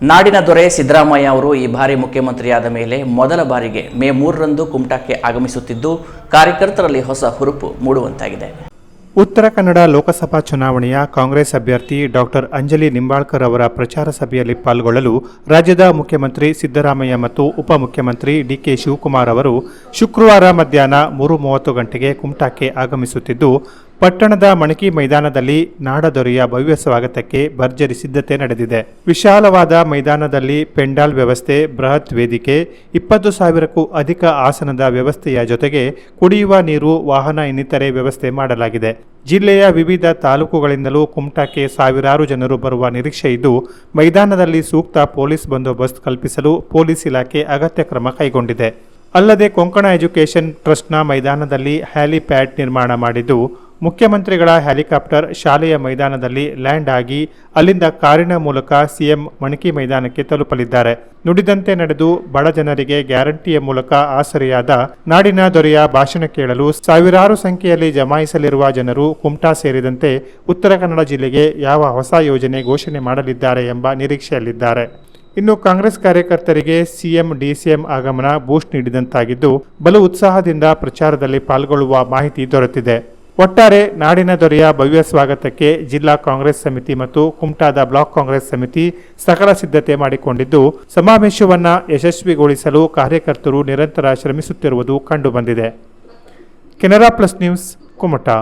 ನಾಡಿನ ದೊರೆ ಸಿದ್ದರಾಮಯ್ಯ ಅವರು ಈ ಬಾರಿ ಮುಖ್ಯಮಂತ್ರಿಯಾದ ಮೇಲೆ ಮೊದಲ ಬಾರಿಗೆ ಮೇ ಮೂರರಂದು ಕುಮಟಾಕ್ಕೆ ಆಗಮಿಸುತ್ತಿದ್ದು, ಕಾರ್ಯಕರ್ತರಲ್ಲಿ ಹೊಸ ಹುರುಪು ಮೂಡುವಂತಾಗಿದೆ. ಉತ್ತರ ಕನ್ನಡ ಲೋಕಸಭಾ ಚುನಾವಣೆಯ ಕಾಂಗ್ರೆಸ್ ಅಭ್ಯರ್ಥಿ ಡಾಕ್ಟರ್ ಅಂಜಲಿ ನಿಂಬಾಳ್ಕರ್ ಅವರ ಪ್ರಚಾರ ಸಭೆಯಲ್ಲಿ ಪಾಲ್ಗೊಳ್ಳಲು ರಾಜ್ಯದ ಮುಖ್ಯಮಂತ್ರಿ ಸಿದ್ದರಾಮಯ್ಯ ಮತ್ತು ಉಪಮುಖ್ಯಮಂತ್ರಿ ಡಿಕೆ ಶಿವಕುಮಾರ್ ಅವರು ಶುಕ್ರವಾರ ಮಧ್ಯಾಹ್ನ ಮೂರು ಮೂವತ್ತು ಗಂಟೆಗೆ ಕುಮಟಾಕ್ಕೆ ಆಗಮಿಸುತ್ತಿದ್ದು ಪಟ್ಟಣದ ಮಣಕಿ ಮೈದಾನದಲ್ಲಿ ನಾಡದೊರೆಯ ಭವ್ಯ ಸ್ವಾಗತಕ್ಕೆ ಭರ್ಜರಿ ಸಿದ್ಧತೆ ನಡೆದಿದೆ. ವಿಶಾಲವಾದ ಮೈದಾನದಲ್ಲಿ ಪೆಂಡಾಲ್ ವ್ಯವಸ್ಥೆ, ಬೃಹತ್ ವೇದಿಕೆ, ಇಪ್ಪತ್ತು ಸಾವಿರಕ್ಕೂ ಅಧಿಕ ಆಸನದ ವ್ಯವಸ್ಥೆಯ ಜೊತೆಗೆ ಕುಡಿಯುವ ನೀರು, ವಾಹನ ಇನ್ನಿತರೆ ವ್ಯವಸ್ಥೆ ಮಾಡಲಾಗಿದೆ. ಜಿಲ್ಲೆಯ ವಿವಿಧ ತಾಲೂಕುಗಳಿಂದಲೂ ಕುಮಟಾಕ್ಕೆ ಸಾವಿರಾರು ಜನರು ಬರುವ ನಿರೀಕ್ಷೆ ಇದ್ದು, ಮೈದಾನದಲ್ಲಿ ಸೂಕ್ತ ಪೊಲೀಸ್ ಬಂದೋಬಸ್ತ್ ಕಲ್ಪಿಸಲು ಪೊಲೀಸ್ ಇಲಾಖೆ ಅಗತ್ಯ ಕ್ರಮ ಕೈಗೊಂಡಿದೆ. ಅಲ್ಲದೆ ಕೊಂಕಣ ಎಜುಕೇಷನ್ ಟ್ರಸ್ಟ್ನ ಮೈದಾನದಲ್ಲಿ ಹ್ಯಾಲಿಪ್ಯಾಡ್ ನಿರ್ಮಾಣ ಮಾಡಿದ್ದು ಮುಖ್ಯಮಂತ್ರಿಗಳ ಹೆಲಿಕಾಪ್ಟರ್ ಶಾಲೆಯ ಮೈದಾನದಲ್ಲಿ ಲ್ಯಾಂಡ್ ಆಗಿ ಅಲ್ಲಿಂದ ಕಾರಿನ ಮೂಲಕ ಸಿಎಂ ಮಣಕಿ ಮೈದಾನಕ್ಕೆ ತಲುಪಲಿದ್ದಾರೆ. ನುಡಿದಂತೆ ನಡೆದು ಬಡ ಜನರಿಗೆ ಗ್ಯಾರಂಟಿಯ ಮೂಲಕ ಆಸರೆಯಾದ ನಾಡಿನ ದೊರೆಯ ಭಾಷಣ ಕೇಳಲು ಸಾವಿರಾರು ಸಂಖ್ಯೆಯಲ್ಲಿ ಜಮಾಯಿಸಲಿರುವ ಜನರು ಕುಮಟಾ ಸೇರಿದಂತೆ ಉತ್ತರ ಕನ್ನಡ ಜಿಲ್ಲೆಗೆ ಯಾವ ಹೊಸ ಯೋಜನೆ ಘೋಷಣೆ ಮಾಡಲಿದ್ದಾರೆ ಎಂಬ ನಿರೀಕ್ಷೆಯಲ್ಲಿದ್ದಾರೆ. ಇನ್ನು ಕಾಂಗ್ರೆಸ್ ಕಾರ್ಯಕರ್ತರಿಗೆ ಸಿಎಂ, ಡಿಸಿಎಂ ಆಗಮನ ಬೂಸ್ಟ್ ನೀಡಿದಂತಾಗಿದ್ದು, ಬಲು ಉತ್ಸಾಹದಿಂದ ಪ್ರಚಾರದಲ್ಲಿ ಪಾಲ್ಗೊಳ್ಳುವ ಮಾಹಿತಿ ದೊರೆತಿದೆ. ಒಟ್ಟಾರೆ ನಾಡಿನ ದೊರೆಯ ಭವ್ಯ ಸ್ವಾಗತಕ್ಕೆ ಜಿಲ್ಲಾ ಕಾಂಗ್ರೆಸ್ ಸಮಿತಿ ಮತ್ತು ಕುಮಟಾದ ಬ್ಲಾಕ್ ಕಾಂಗ್ರೆಸ್ ಸಮಿತಿ ಸಕಲ ಸಿದ್ಧತೆ ಮಾಡಿಕೊಂಡಿದ್ದು, ಸಮಾವೇಶವನ್ನು ಯಶಸ್ವಿಗೊಳಿಸಲು ಕಾರ್ಯಕರ್ತರು ನಿರಂತರ ಶ್ರಮಿಸುತ್ತಿರುವುದು ಕಂಡುಬಂದಿದೆ. Canara plus news, Kumta.